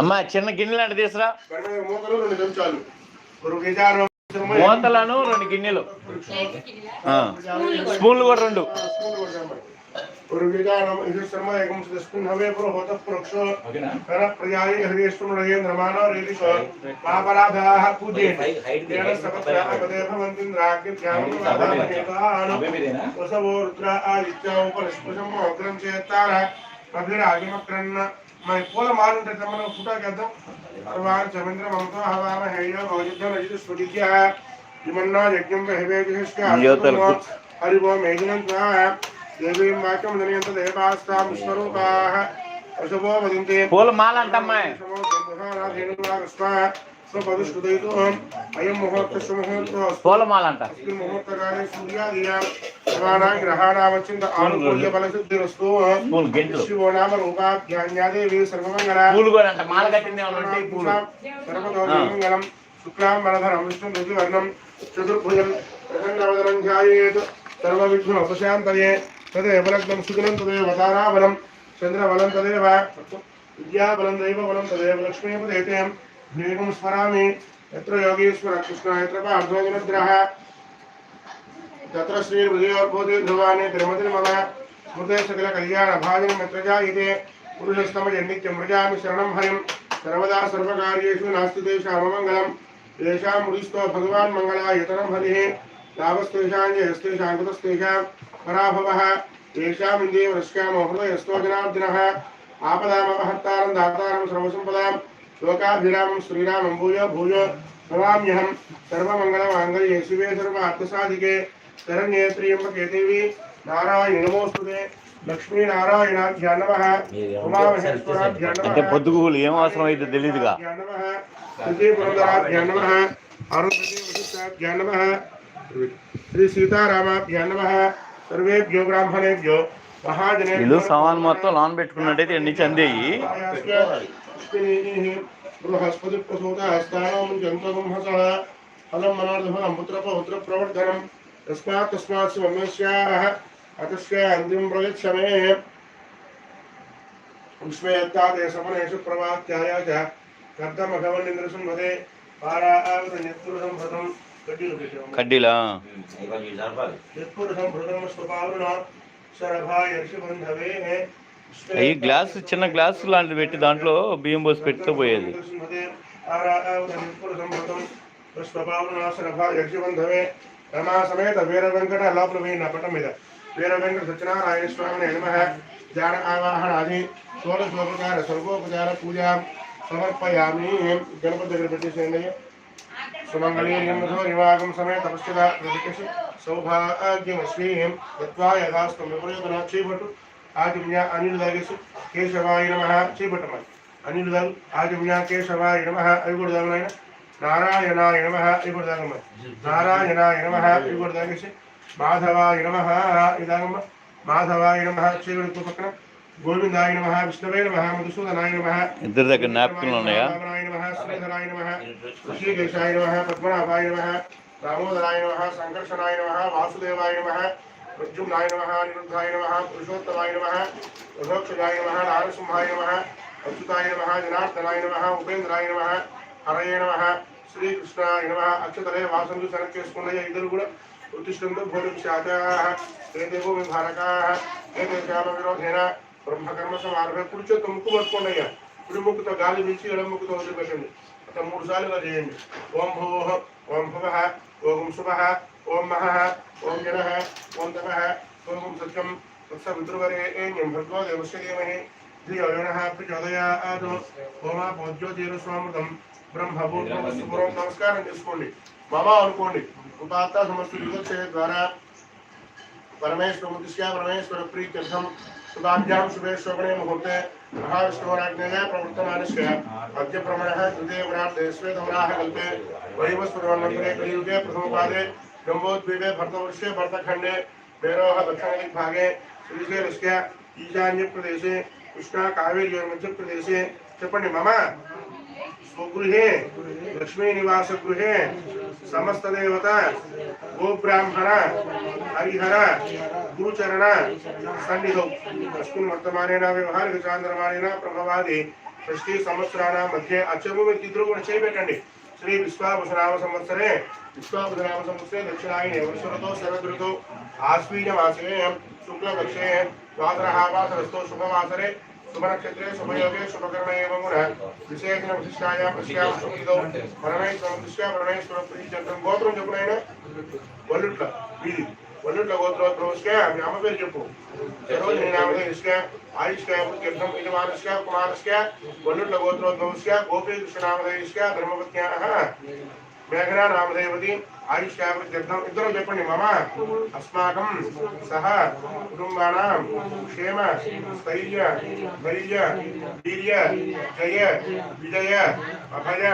అమ్మా చిన్న గిన్నెలు అంటే తీసురా. మూతలను రెండు గిన్నెలు. స్పూన్లు కూడా రెండు. पूर्विकानाम् ईश्वरम एकं तस्मिन् हवे पुरोहोतः पुरुक्षो परप्रजाये हरेश्वरयेन्द्रमानव रेलिश पापराधाः पूजयन्ति तेन सपत्रापदे भवन्तिन्द्राख्यभ्यामहेतान् वसवोरुद्र आदित्योपरिस्पृशं अग्रं चेत्तारः अभिराजमक्रन्न मैं पूरा मालूम रहता मैंने फूटा कहता भगवान चमेंद्र ममता हवा में है यह भगवत रजित स्फुटित किया है जिमन्ना यज्ञ में हवे विशेष का हरिभव मेघन है దేవీం వాక్యం జనయంత దేవాస్తాం విశ్వరూపాః వశవో వదంతే పూల మాల అంటమ్మాయి అయం ముహూర్త ముహూర్త పూల మాల అంట ముహూర్తకాలే సూర్యాదీనాం గ్రహాణాం గ్రహాణామచ్చింత ఆనుకూల్య బలసిద్ధిరస్తు పూలు గెంట్లు శివో నామ రూపాభ్యాన్యాదేవి సర్వమంగళ పూలు కూడా అంట మాల కట్టింది ఏమన్నా ఉంటే ఈ పూలు సర్వదోషమంగళం శుక్లాం వరధరం విష్ణు రుచివర్ణం చతుర్భుజం ప్రసన్నవదనం ధ్యాయేత్ సర్వవిఘ్న तदेव लग्नं सुदिनं तदेव ताराबलं चन्द्रबलं तदेव विद्याबलं दैवबलं तदेव लक्ष्मी ते देवं स्मरामि, यत्र योगीश्वरः कृष्णः, यत्र पार्थोगिरग्रः तत्र श्रीहृदयोर्भूति ध्रुवानि तिरुमतिर्मम, स्मृते सकलकल्याणभाजनं यत्र जायते। सर्वदा सर्वकार्येषु नास्ति भगवान् हरिः। కుతస్తేషాం పరాభవः తేషాం ఇందే వృష్యామో హృదయస్తో జనార్దినः ఆపదామపహర్తారం దాతారం సర్వసంపదాం లోకాభిరామం శ్రీరామం భూయో భూయో నమామ్యహం సర్వమంగళమాంగళ్యే శివే సర్వ అర్థసాధికే శరణ్యే త్రియంబకే దేవి నారాయణ నమోస్తుతే లక్ష్మీనారాయణాభ్యా నమః ఉమామహేశ్వరాభ్యా అంటే పొద్దుగులు ఏం అవసరం అయితే తెలియదుగా శ్రీ సీతారామాభ్యా నమ. సర్వేభ్యో బ్రాహ్మణేభ్యో మహాజనే వీళ్ళు సామాన్ మొత్తం లోన్ పెట్టుకున్నట్టయితే ఎన్ని చందేయి బృహస్పతి ప్రసూత స్థానం జంతగుంహస. ఫలం మనార్థఫలం పుత్ర పౌత్ర ప్రవర్ధనం తస్మాత్ తస్మాత్ స్వమ్యస్యాః అతస్య అంతిం ప్రయచ్చమే. విశ్వయత్తాదే సమనేషు ప్రవాత్యాయ చ. కర్దమఘవన్నింద్రసింహదే భృతం గడ్డిలు పెట్టాము కడ్డీలా అవి గ్లాస్ చిన్న గ్లాస్ లాంటిది పెట్టి దాంట్లో బియ్యం పోసి పెడితే పోయేది. యక్షబంధవే రమా సమేత వీర వెంకట లోపల వేయిన పటం మీద వీర వెంకట సత్యనారాయణ స్వామి నమ ధ్యాన ఆవాహనాది షోడశోపచార సర్వోపచార పూజ సమర్పయామి. గణపతి దగ్గర పెట్టేసేయండి. సుమంగళీర్యం నివాగం సమేత తపస్యత ప్రతికసి సౌభాగ్యమశ్రీం దత్వా యథాస్తం విపరీతన చేపట్టు ఆదిమ్య అనిల్ దాగేసి కేశవాయ నమ చేపట్టమని అనిల్ దాగు ఆదిమ్య కేశవాయ నమ అవి కూడా దాగునాయన నారాయణాయ నమ అవి కూడా దాగమ్మ నారాయణాయ నమ అవి గోవిందాయ నమ విష్ణవే నమ మధుసూదనాయ నమ. ఇద్దరి దగ్గర నాప్కిన్లు ఉన్నాయా? శ్రీధరాయ నమః ఋషికేశాయ నమః పద్మనాభాయ నమః దామోదరాయ నమః సంకర్షణాయ నమః వాసుదేవాయ నమః ప్రద్యుమ్నాయ నమః నిరుద్ధాయ నమః పురుషోత్తమాయ నమః రథోక్షజాయ నమః నారసింహాయ నమః అచ్యుతాయ నమః జనార్దనాయ నమః ఉపేంద్రాయ నమః హరయ నమః శ్రీకృష్ణాయ నమః అక్షతలే వాసనలు సెలెక్ట్ చేసుకున్నాయి ఇద్దరు కూడా ఉత్తిష్టంతో భోజనం భారకాః ఏతే శ్యామ విరోధేన బ్రహ్మకర్మ సంహారమే కూర్చో ముక్కు పట్టుకోండి అయ్యా ఇప్పుడు ముక్కుతో గాలి పిలిచి ఎడ ముక్కుతో వదిలిపెట్టండి అట్లా మూడు సార్లుగా చేయండి ఓం భోహ ఓం భవ ఓం శుభ ఓం మహ ఓం జన ఓం తమ ఓం సత్యం సత్సవితృవరేణ్యం భర్గో దేవస్య దేమహి ధియోన ప్రచోదయాదు హోమా భోజ్యోతిరస్వామృతం బ్రహ్మభూతం పూర్వం నమస్కారం చేసుకోండి బాబా అనుకోండి ఉపాత్త సమస్తు ద్వారా పరమేశ్వర ముదిశ్యా పరమేశ్వర ప్రీత్యర్థం सुधाभ्याम शुभे शोभने मुहूर्ते महाविष्णुराज्ञया प्रवर्तमानस्य अद्य प्रमणः तृतीय वरार्धे श्वेतवराः कल्पे वैवस्वरमन्दिरे कलियुगे प्रथमपादे गम्बोद्वीपे भरतवर्षे भरतखण्डे भैरवः दक्षिणदिग्भागे श्रीशैलस्य ईशान्यप्रदेशे कृष्णा कावेर्योः मध्यप्रदेशे क्षपणि मम स्वगृहे लक्ष्मीनिवासगृहे సమస్త దేవత గోబ్రాహ్మణ హరిహర గురుచరణ సన్నిధౌ. అస్మిన్ వర్తమానేన వ్యవహారిక చాంద్రమానేన ప్రభవాది షష్ఠీ సంవత్సరాల మధ్య అచ్చము మీరు ఇద్దరు కూడా చేపెట్టండి శ్రీ విశ్వాభుషరామ సంవత్సరే విశ్వాభుషరామ సంవత్సరే దక్షిణాయనే వర్షరతో శరదృతో ఆశ్వీజ మాసే శుక్లపక్షే ద్వాదరహావాసరస్తో శుభవాసరే శుభనక్షత్రే శుభయోగే శుభకరణ ఏవం విశేషణ విశిష్టాయ పశ్యామో పరమేశ్వరం దృష్ట్యా పరమేశ్వర ప్రీత్యర్థం గోత్రం చెప్పు నాయన వల్లుట్ల వీధి. వల్లుట్ల గోత్రోద్భవస్య మీ అమ్మ పేరు చెప్పు. సరోజిని నామధేయస్య ఆయుష్య పుత్యర్థం యజమానస్య కుమారస్య వల్లుట్ల గోత్రోద్భవస్య గోపీకృష్ణ నామధేయస్య ధర్మపత్న్యాః మేఘనా నామధేయవతి జగ్నం ఇద్దరు చెప్పండి మమ. అస్మాకం సహ కుటుంబానాం క్షేమ స్థైర్య ధైర్య వీర్య జయ విజయ అభయ